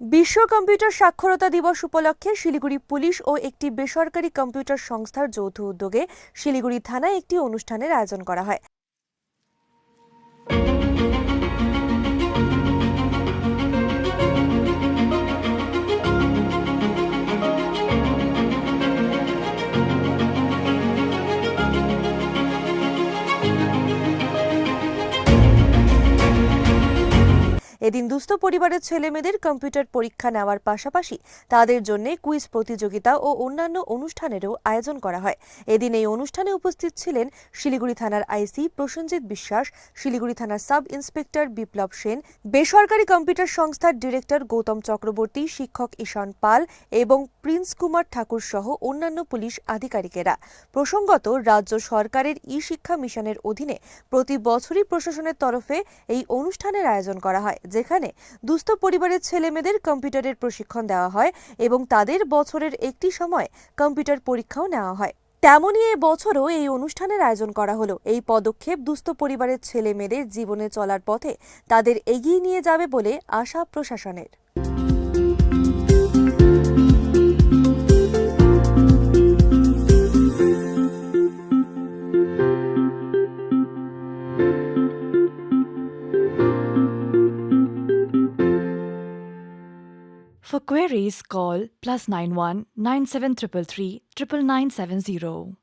বিশ্ব কম্পিউটার সাক্ষরতা দিবস উপলক্ষে শিলিগুড়ি পুলিশ ও একটি বেসরকারি কম্পিউটার সংস্থার যৌথ উদ্যোগে শিলিগুড়ি থানায় একটি অনুষ্ঠানের আয়োজন করা হয়। এদিন দুস্থ পরিবারের ছেলেমেয়েদের কম্পিউটার পরীক্ষা নেওয়ার পাশাপাশি তাদের জন্য কুইজ প্রতিযোগিতা ও অন্যান্য অনুষ্ঠানেরও আয়োজন করা হয়। এদিন এই অনুষ্ঠানে উপস্থিত ছিলেন শিলিগুড়ি থানার আইসি প্রসেনজিৎ বিশ্বাস, শিলিগুড়ি থানার সাব ইন্সপেক্টর বিপ্লব সেন, বেসরকারি কম্পিউটার সংস্থার ডিরেক্টর গৌতম চক্রবর্তী, শিক্ষক ঈশান পাল এবং প্রিন্স কুমার ঠাকুর সহ অন্যান্য পুলিশ আধিকারিকেরা। প্রসঙ্গত, রাজ্য সরকারের ই শিক্ষা মিশনের অধীনে প্রতি বছরই প্রশাসনের তরফে এই অনুষ্ঠানের আয়োজন করা হয় যেখানে দুস্থ পরিবারের ছেলেমেয়েদের কম্পিউটারের প্রশিক্ষণ দেওয়া হয় এবং তাদের বছরের একটি সময় কম্পিউটার পরীক্ষাও নেওয়া হয়। তেমনই এ বছরও এই অনুষ্ঠানের আয়োজন করা হলো। এই পদক্ষেপ দুস্থ পরিবারের ছেলে মেয়েদের জীবনে চলার পথে তাদের এগিয়ে নিয়ে যাবে বলে আশা প্রশাসনের। For queries, call plus 91 9733 99970.